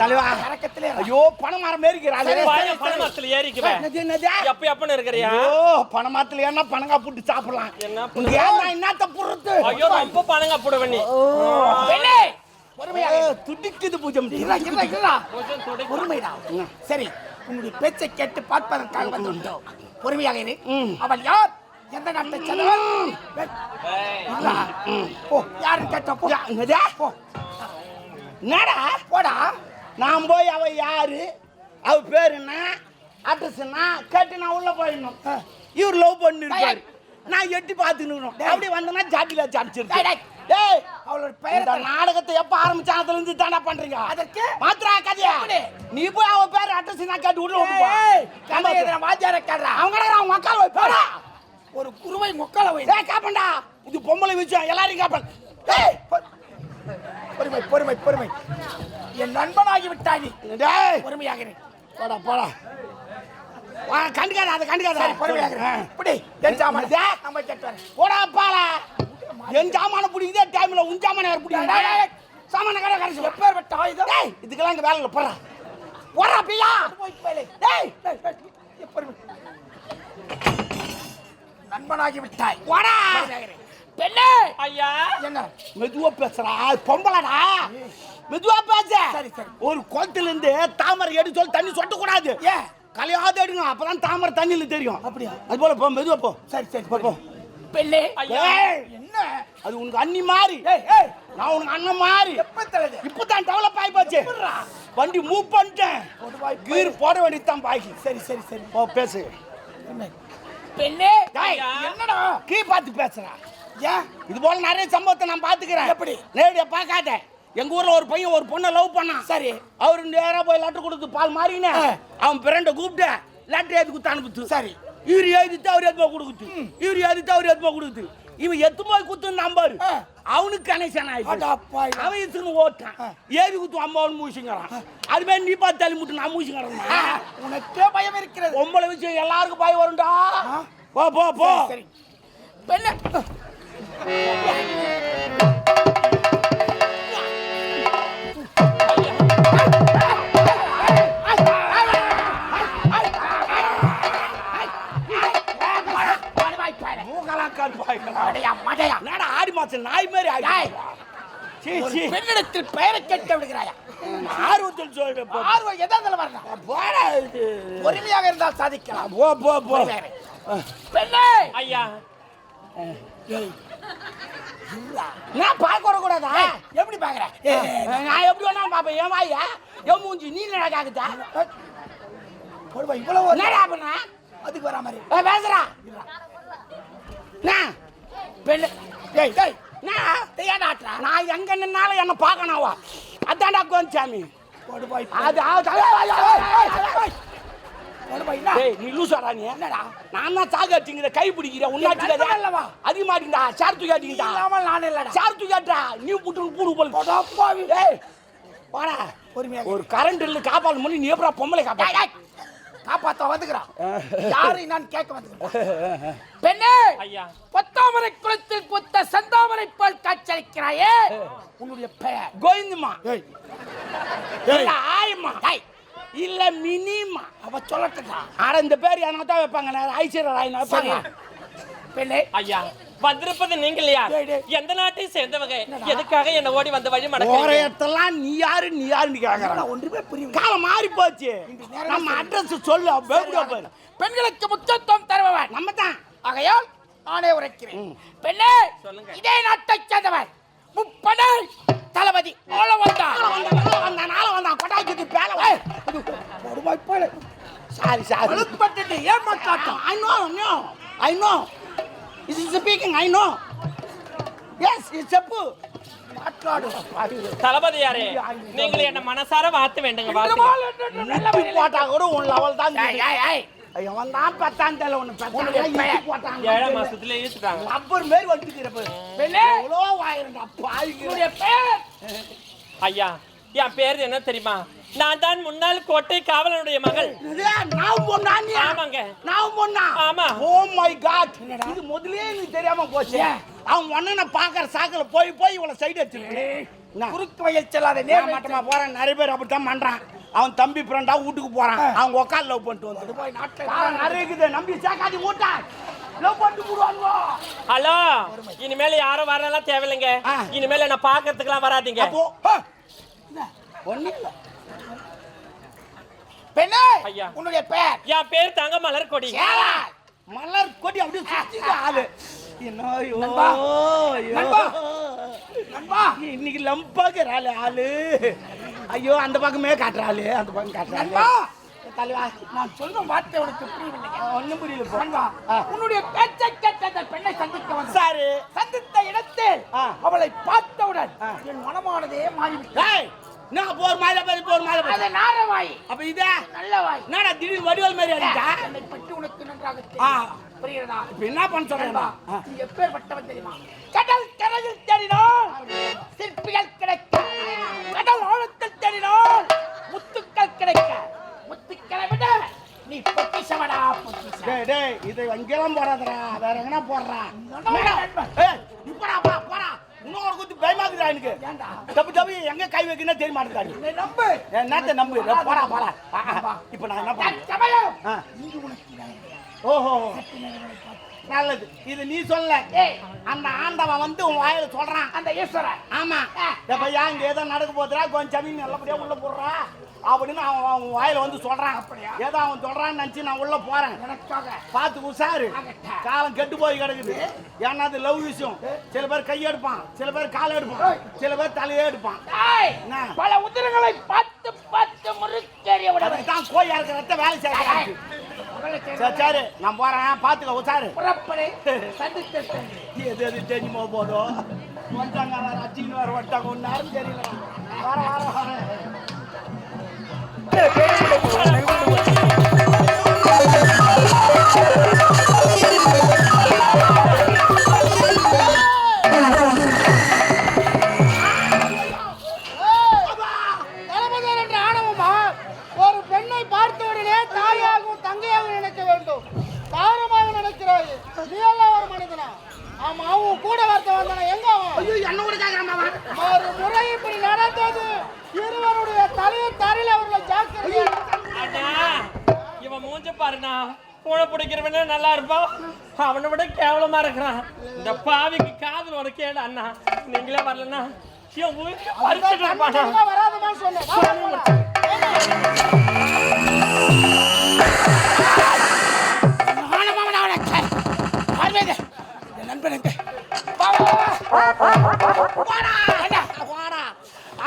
தலைவா. கரக்கத்திலே ஐயோ பணம் மரம் மேரிக்கிறாள் வாயை பணமரத்துல ஏறிக்குவேன். எப்ப எப்பன்னு இருக்கிறியா? ஐயோ பணமரத்துல ஏன்னா பணங்கா போட்டு சாப்பிடலாம். என்ன ஏன்னா என்னத்த பொறுத்து ஐயோ, ரொம்ப பணங்க போடுவ நீ. துடிக்குது பூஜை இருடா, இருடா, இருடா. கொஞ்சம் துடி. பொறுமைடா. சரி உன்னுடைய பேச்சை கேட்டு பார்ப்பதற்காக வந்துவிட்டோம். பொறுமையாக இரு. அவள் யார்? எந்த நாட்டை இருடா. போ. யாருன்னு கேட்டா போ. போடா. நான் போய் அவ யாரு? அவ பேரு என்ன? அட்ரஸ் என்ன? கேட்டு நான் உள்ள போயிடணும். இவர் லவ் பண்ணிருக்காரு. நான் எட்டி பார்த்துக்கணும் அப்படி வந்தனா ஜாட்டில சாடிச்சிருக்கேன் டேய். அவளோட பெயர் நாடகத்தை எப்ப ஆரம்பிச்சா அதுல இருந்து தானே பண்றீங்க? அதற்கு? மாத்திரா கதையா? நீ போய் அவ பேர் அட்ரஸ் நான் கேட்டு உள்ள விட்டு போ. வாத்தியார கேடுறா. அவங்க அவங்க அக்கால போய் போடா. ஒரு குருவை முக்கால வை. டேய் காப்பண்டா. இது பொம்பளை விஷயம் எல்லாரையும் காப்பன். டேய். பொறுமை பொறுமை பொறுமை. என் நண்பனாகி விட்டாய் நீ. டேய். பொறுமையாக இரு போடா போடா. வா கண்டுக்காத அதை கண்டுக்காத. சரி பொறுமையாக இரு இப்படி என் சாமான நம்ம கேட்டு போடா பாலா என் சாமான பிடிக்குதே டைம்ல உன் சாமான யார் பிடிக்குது சாமான கடை கடைசி எப்பேர் வெட்ட ஆயுதம் டேய் இதுக்கெல்லாம் இங்க வேலை இல்லை போடா. பியா டேய். நண்பனாகி விட்டாய் போடா. பெண்ணே. ஐயா. என்ன மெதுவா பேசுறா. பொம்பளடா. மெதுவா பேச. சரி, சரி. ஒரு குளத்துல இருந்து தாமரை எடு சொல்லி தண்ணி சொட்ட கூடாது ஏன் கலையாத எடுங்க அப்பதான் தாமரை தண்ணியில தெரியும். அப்படியா? அது போல போ மெதுவா போ. சரி சரி போ போ. பெண்ணே ஐயா. ஏய், என்ன? அது உனக்கு அண்ணி மாறி. ஏய் ஏய். நான் உனக்கு அண்ணன் மாறி. எப்ப தலது இப்பதான் டெவலப் ஆகி போச்சு? வண்டி மூவ் பண்ணிட்டேன். கீர் போட வேண்டியதுதான் பாக்கி. சரி சரி சரி. போ பேசு. பெண்ணே என்னடா? கீ பார்த்து பேசுறா ஏன்? இது போல நிறைய சம்பவத்தை நான் பாத்துக்கிறேன் எப்படி? நேரடியா பார்க்காத. எங்க ஊர்ல ஒரு பையன் ஒரு பொண்ணை லவ் பண்ணான். சரி. அவரு நேரா போய் லெட்டர் கொடுத்து பால் மாறினே. அவன் பிறண்ட கூப்பிட்டு லெட்டர் எழுதி கொடுத்து அனுப்புத்து சரி. இவர் எழுதிட்டு அவர் எதுமா கொடுக்குது இவர் எழுதிட்டு அவர் எதுமா கொடுக்குது இவன் எத்து போய் குத்து நம்பாரு. அவனுக்கு கனெக்ஷன் ஆயிடுச்சு. அவன் இசுன்னு ஓட்டான். ஏவி குத்து அம்மாவன் மூசிங்கிறான். அது மாதிரி நீ பார்த்து தள்ளி முட்டு நான் மூசிங்கிறேன். உனக்கே பயம் இருக்கிறது. பொம்பளை விஷயம் எல்லாருக்கும் பயம் வரும்டா. போ போ போ. சரி, சரி. பெண்ணே மடையா? என்னடா ஆடி மாசம் நாய் மாதிரி ஆடி பெண்ணிடத்தில் பெயரை கேட்க விடுகிறாயா? ஆர்வத்தில் சொல்ற போ ஆர்வம் எதாவது வரலாம் போடா இது. பொறுமையாக இருந்தால் சாதிக்கலாம். போ போ போ. பெண்ணே! ஐயா. நான் பார்க்க வரக்கூடாதா? எப்படி பாக்குற நான் எப்படி வேணா பாப்பேன் ஏன் வாயா என் மூஞ்சி நீ என்னடா காக்குதா பொறுமை இவ்வளவு ஒரு- என்னடா பண்ண அதுக்கு வரா மாதிரி ஏய், பேசுறா நான் பெண்ணு. டேய் டேய் நான் ஆட்டுறா நான் எங்க நின்னாலும் என்ன பார்க்கணாவா அதான்டா கோன்சாமி கொடுபாய் அது அது- நீ லூசாடா நீ? என்னடா? நான் தான் சாக அடிச்சுங்கிற கை பிடிக்கிற நண்பன் உன்னாச்சு அல்லவா? அதிகமாட்டிங்கடா சார் தூக்கி அடிக்கிட்டா? இல்லாமல் நான் இல்லடா. சார் தூக்கி அட்டா. நீ புட்டு பூடு போல கொடப்பாவி ஏய் வாடா. பொறுமையாக ஒரு கரண்ட் இல்ல காப்பாள் பண்ணி நீ எப்படா பொம்பளை டேய், காப்பா டேய். காப்பாத்த வந்துக்கிறான். யாரை நான் கேட்க வந்துக்கிறேன். பெண்ணே ஐயா. பொத்தாமரை குளத்தில் புத்த செந்தாமரை போல் காட்சியளிக்கிறாயே உன்னுடைய பெயர். இல்ல ஆயம்மா. இல்ல மினிமா அவ சொல்லட்டுடா ஆனா இந்த பேர் எனக்கு தான் வைப்பாங்க நான் ஐஸ்வர்யா ராய் பெண்ணே. ஐயா. வந்திருப்பது நீங்கள் யார். எந்த நாட்டை சேர்ந்தவங்க? எதுக்காக என்ன ஓடி வந்த வழி போற மடக்க இடத்தெல்லாம் நீ யாரு நீ யாருன்னு கேக்குறான் நான் ஒன்றுமே புரியல. காலம் மாறி போச்சு. நம்ம அட்ரஸ் சொல்லு பெண்களுக்கு முக்கியத்துவம் தருபவன் நம்ம தான் ஆகையால் நானே உரைக்கிறேன். பெண்ணே சொல்லுங்க. இதே நாட்டை சேர்ந்தவன் முப்படை தளபதி ஆள வந்தான் வந்தான் நாள வந்தான் கொட்டாய்க்கு பேல வருவாய் போல. Sorry sorry. அழுப்பட்டு ஏன் மாட்டாட்டம் I know, know. This is speaking, I know. Yes, செப்பு தளபதியாரே நீங்கள் என்ன மனசார வாழ்த்து வேண்டுங்க போட்டா கூட உன் லெவல் தான். அவன் தான் பத்தாம் தேல ஒண்ணு. போட்டாங்க ஏழாம் மாசத்துல ஈத்துட்டாங்க ரப்பர் மாரி வந்துக்கிறப்ப எவ்வளோ வாயிருந்தா பாய்க்கு ஐயா என் பேர் என்ன தெரியுமா? நான் தான் முன்னாள் கோட்டை காவலனுடைய மகள். நான் பொண்ணா நீ? ஆமாங்க. நான் பொண்ணா? ஆமா. ஓ மை காட் இது முதல்லயே எனக்கு தெரியாம போச்சு? அவன் ஒண்ணு பாக்குற சாக்குல போய் போய் இவள சைடு வச்சிருக்கேன் குறுக்கு வயல் செல்லாத நேர் மட்டுமா போறேன். நிறைய பேர் அப்படித்தான் பண்றான். அவன் தம்பி ஃப்ரெண்டா வீட்டுக்கு போறான். அவங்க உட்காந்து லவ் பண்ணிட்டு வந்து போய் நாட்டில் நிறைய இருக்குது நம்பி சேக்காதி மூட்டா. லவ் பண்ணிட்டு போடுவாங்க ஹலோ இனிமேல் யாரும் வரலாம் தேவையில்லைங்க. இனிமேல் என்ன பாக்குறதுக்குலாம் வராதீங்க. அப்போ ஒண்ணு இல்ல. பெண்ணே ஐயா. உன்னுடைய பெயர் என் பேர் தங்க மலர் கொடி. மலர் கொடி அப்படியே சுத்திட்டு ஆளு. இன்னைக்கு லம்பாக்குற ஆளு ஆளு. ஐயோ அந்த பக்கமே காட்டுற ஆளு அந்த பக்கம் காட்டுற தலைவா. நான் சொல்லும் வார்த்தை உனக்கு புரியவில்லை ஒண்ணும் புரியல. உன்னுடைய பேச்சை கேட்ட அந்த பெண்ணை சந்திக்க வந்த சாரு. சந்தித்த இடத்தில். அவளை பார்த்தவுடன் ஆ. என் மனமானதே மாறிவிட்டது. ஏய் நான் போர் மாதிரி பேர் போர் மாதிரி அது நாரவாய் அப்ப இதே நல்ல வாய். என்னடா திடீர்னு வடிவல் மாதிரி அடிச்சா? என்னை பற்றி உனக்கு நன்றாக. தெரியும். புரிகிறதா? இப்ப என்ன பண்ண சொல்றேன் நீ எப்பேற்பட்டவன் தெரியுமா? கடல் கரையில் தேடினால் சிற்பிகள் கிடைக்க. கடல் ஆழத்தில் தேடினால் முத்துக்கள் கிடைக்க. முத்துக்களை விட நீ பொக்கிஷமடா பொக்கிஷம். டேய் டேய் இது அங்கெல்லாம் போடாதடா. வேற எங்கனா போடுறா. ஏய் போடா பா போடா இன்னொரு பயமாக்குதா எனக்கு? தப்பு தப்பு எங்க கை வைக்கணும் தெரிய மாட்டேங்காடி என்னை நம்பு. என்னத்த நம்பு? இதோ போடா போடா. இப்ப நான் என்ன பண்ணேன் ஓஹோ. நல்லது. இது நீ சொல்ல. அந்த ஆண்டவன் வந்து உன் வாயில சொல்றான். அந்த ஈஸ்வரன். ஆமா. எப்ப இங்க ஏதோ நடக்க போதுடா கொஞ்சம் ஜமீன் நல்லபடியா உள்ள போடுறா அப்படின்னு அவன் அவன் வாயில வந்து சொல்றான். அப்படியா? ஏதோ அவன் சொல்றான்னு நினைச்சு நான் உள்ள போறேன். பார்த்து ஆகட்டும். காலம் கெட்டு போய் கிடக்குது. ஏன்னா அது லவ் விஷயம். சில பேர் கை எடுப்பான். சில பேர் காலை எடுப்பான். சில பேர் தலையே எடுப்பான்? பல உதிரங்களை பார்த்து பார்த்து முறுக்கேறிய தான் கோய் இறக்குற ரத்த வேலை செய்யறாங்க சரி சரி. நான் போறேன். பாத்துக்க சென்று. எது எது தெரியுமோ போதோ? வந்தாங்க அச்சின்னு வர வட்டாங்க ஒன்று நேரம் தெரியல. வர வர வர. மனிதனா? ஆமா அவன் கூட வார்த்தை வந்தானா? எங்க அவன்? ஐயோ என்ன கூட கேட்கறான் ஒரு முறை இப்படி நடந்தது. இருவருடைய தலையை தரையில் அவர்களை ஜாக்கிரதையா அண்ணா இவன் மூஞ்ச பாருண்ணா. பூனை பிடிக்கிறவனே நல்லா இருப்பான். அவனை விட கேவலமா இருக்கிறான். இந்த பாவிக்கு காதல் ஒரு கேடு அண்ணா. நீங்களே வரலன்னா என் உயிரை பறிச்சுட்டு இருப்பானா? வராதமான்னு சொன்னேன்.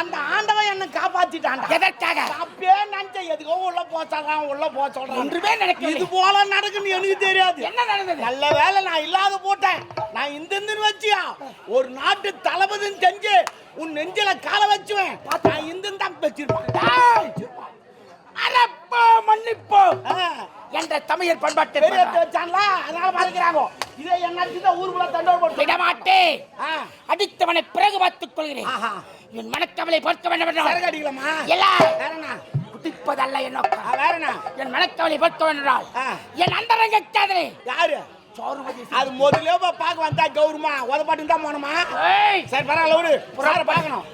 அந்த ஆண்டவன் என்ன காப்பாத்திட்டான்டா. எதற்காக? அப்பயே நினைச்சேன் எதுக்கோ உள்ள போ சொல்றான் உள்ள போ சொல்றான். ஒன்றுமே நடக்கவில்லை. இது போல நடக்குன்னு எனக்கு தெரியாது. என்ன நடந்தது? நல்ல வேலை நான் இல்லாத போட்டேன். நான் இந்த இந்த வச்சியா? ஒரு நாட்டு தளபதின்னு செஞ்சு உன் நெஞ்சில காலை வச்சுவேன். நான் இந்த தான் வச்சிருப்பேன்! அரப்போ மன்னிப்போ. என்ற தமிழர் பண்பாட்டு அதனால பாத்துக்கிறாங்க. இதை என்ன ஊருக்குள்ள தண்டோர் போட்டு விடமாட்டே அடித்தவனை பிறகு பார்த்துக் கொள்கிறேன். என் மனக்கவலை பார்க்க வேண்டும் என்றால் அடிக்கலாமா? வேறண்ணா குதிப்பதல்ல என் நோக்கம். ஆ, வேறண்ணா என் மனக்கவலை பார்க்க வேண்டும் என்றால். என் அந்தரங்க காதலை யாரு? அது முதல்ல பார்க்க வந்தா கௌரவமா? உதப்பாட்டு தான் போனோமா ஏய். சரி பரவாயில்ல விடு. புறார பார்க்கணும்.